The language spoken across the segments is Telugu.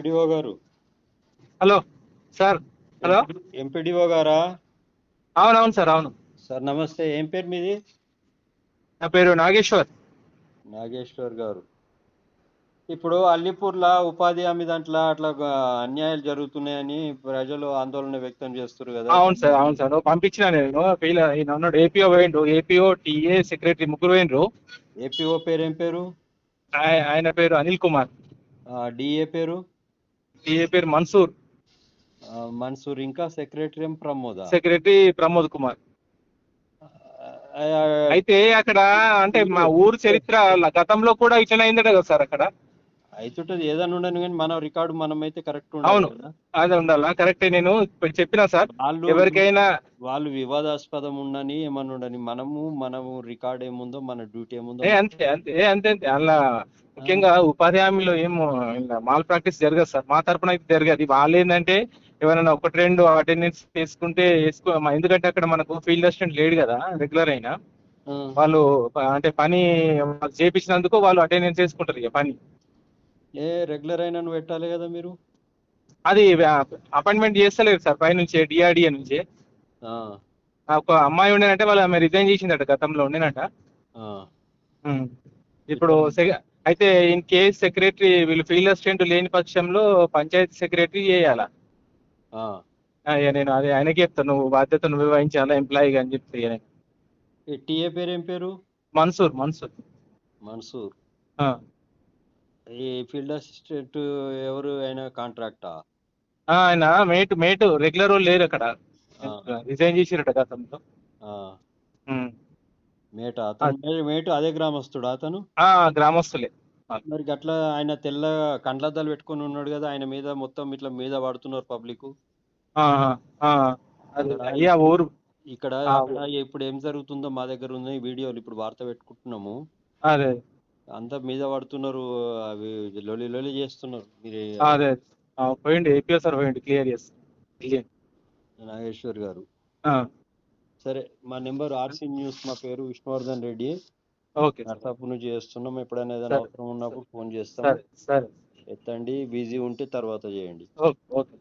ఎంపీడీఓ గారు. Hello sir hello. ఎంపీడీఓ గారా? అవునవును సార్ అవును. సార్ నమస్తే. ఏం పేరు మీది? నా పేరు నాగేశ్వర్. నాగేశ్వర్ గారు. ఇప్పుడు అల్లిపూర్లో ఉపాధి హామీ దాంట్లో అట్లా అన్యాయాలు జరుగుతున్నాయని ప్రజలు ఆందోళన వ్యక్తం చేస్తారు కదా. అవును సార్ అవును సార్. పంపించిన నేను. ఫెయిల్ ఈయన ఉన్నాడు ఏపీఓ పోయిండు ఏపీఓ టీఏ సెక్రటరీ ముగ్గురు పోయిండ్రు. ఏపీఓ పేరు ఏం పేరు? ఆయ- ఆయన పేరు అనిల్ కుమార్. డిఏ పేరు? టీఏ పేరు మన్సూర్? మన్సూర్ ఇంకా సెక్రటరీ ఏం ప్రమోద? సెక్రటరీ ప్రమోద్ కుమార్. అయితే అక్కడ అంటే మా ఊరు చరిత్ర గతంలో కూడా ఇట్లనే అయిందట కదా సార్ అక్కడ? అయితుంటది ఏదైనా ఉండను కానీ మన రికార్డు మనమైతే కరెక్ట్ అవును. అదే ఉండాలా? కరెక్టే నేను చెప్పినా సార్. వాళ్ళు ఎవరికైనా వాళ్ళు వివాదాస్పదం ఉండని ఏమన్నా ఉండని మనము మనము రికార్డ్ ఏముందో మన డ్యూటీ ఏముందో. ఏ అంతే అంతే ఏ అంతే అంతే. అలా ముఖ్యంగా ఉపాధి హామీలో ఏం మాల్ ప్రాక్టీస్ జరగదు సార్. మా తరపున అయితే జరగదు. వాళ్ళు ఏంటంటే ఎవరైనా ఒకటి రెండు అటెండెన్స్ వేసుకుంటే వేసుకో ఎందుకంటే అక్కడ మనకు ఫీల్డ్ అసిస్టెంట్ లేడు కదా రెగ్యులర్ అయినా. వాళ్ళు అంటే పని చేపించినందుకు వాళ్ళు అటెండెన్స్ వేసుకుంటారు ఇక పని. ఏ రెగ్యులర్ అయినా పెట్టాలి కదా మీరు? అది అపాయింట్మెంట్ చేస్తలేరు సార్ పై నుంచి. డిఆర్డిఏ నుంచి ఒక అమ్మాయి ఉండేనంటే వాళ్ళు ఆమె రిజైన్ చేసిందట గతంలో ఉండేనట. ఇప్పుడు సెగ- అయితే ఇన్ కేస్ సెక్రటరీ వీళ్ళు ఫీల్డ్ అసిస్టెంట్ లేని పక్షంలో పంచాయతీ సెక్రటరీ చేయాలా? ఇక నేను అదే ఆయనకి చెప్తాను నువ్వు బాధ్యత నువ్వు వహించాలా ఎంప్లాయీగా అని చెప్తే నేను. ఈ టీఏ పేరు ఏం పేరు? మన్సూర్ మన్సూర్. మన్సూర్. ఆ. ఈ ఫీల్డ్ అసిస్టెంట్ ఎవరు అయినా కాంట్రాక్టా ఆ, ఆయన మేటు మేటు రెగ్యులర్ వాళ్ళు లేరు అక్కడ. రిజైన్ చేసిరట గతంలో. ఉమ్. మేట అతను మేటు అదే గ్రామస్తుడు అతను? గ్రామస్తులే. మరి అట్లా ఆయన తెల్ల కండ్లద్దాలు పెట్టుకొని ఉన్నాడు కదా ఆయన మీద మొత్తం ఇట్లా మీద పడుతున్నారు పబ్లిక్. అయ్యా ఊరు. ఇక్కడ ఇప్పుడు ఏం జరుగుతుందో మా దగ్గర ఉన్నాయి వీడియోలు ఇప్పుడు వార్త పెట్టుకుంటున్నాము. అదే. అంతా మీద పడుతున్నారు అవి లొలి లొలి చేస్తున్నారు. మీరు అదే పోయిండు ఏపీఓ సార్ పోయిండు క్లియర్ చేస్తాను నాగేశ్వర్ గారు. సరే మా నెంబర్ ఆర్సీ న్యూస్ మా పేరు విష్ణువర్ధన్ రెడ్డి. Okay sir. నర్సాపూర్ నుంచి చేస్తున్నాం. ఎప్పుడైనా ఏదైనా సరే. అవసరం ఉన్నప్పుడు ఫోన్ చేస్తాం. సరే సరే. ఎత్తండి బిజీ ఉంటే తర్వాత చేయండి. ఓకే.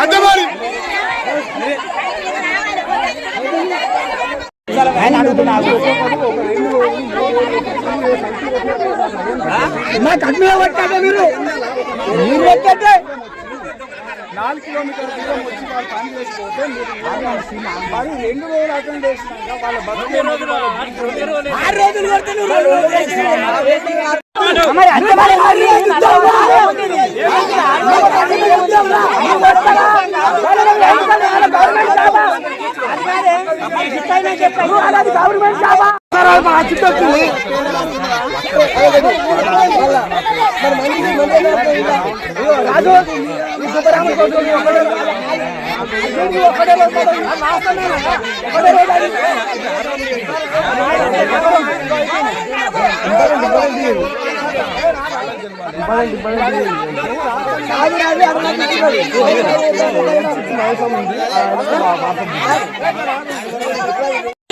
ఓకే నాకు అడ్మిలో పట్టాక మీరు. మీరు పెట్టండి నాలుగు కిలోమీటర్ల దూరం వచ్చి వాళ్ళు పని చేసిపోతే మీరు రెండు రోజులు అటెండ్ చేసినాక వాళ్ళ గవర్నమెంట్ జాబా? మా రాజు ఈ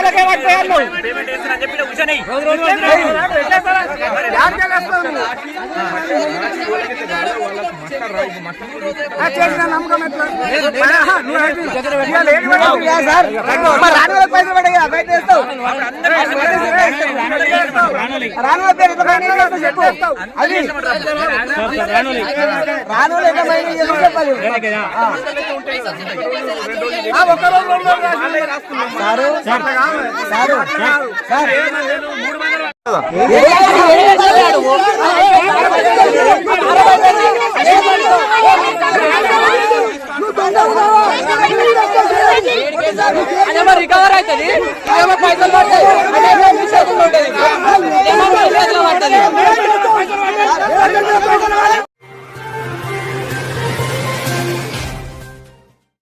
వాళ్ళకే పట్టాను చేసిన నమ్మకం రాని పైసలు పడ్డాయి బయట వేస్తావు రాను పేరు చెప్పు అది రాను చెప్పాలి ఒక్క రోజు సారు సారు సార్ সাইকেল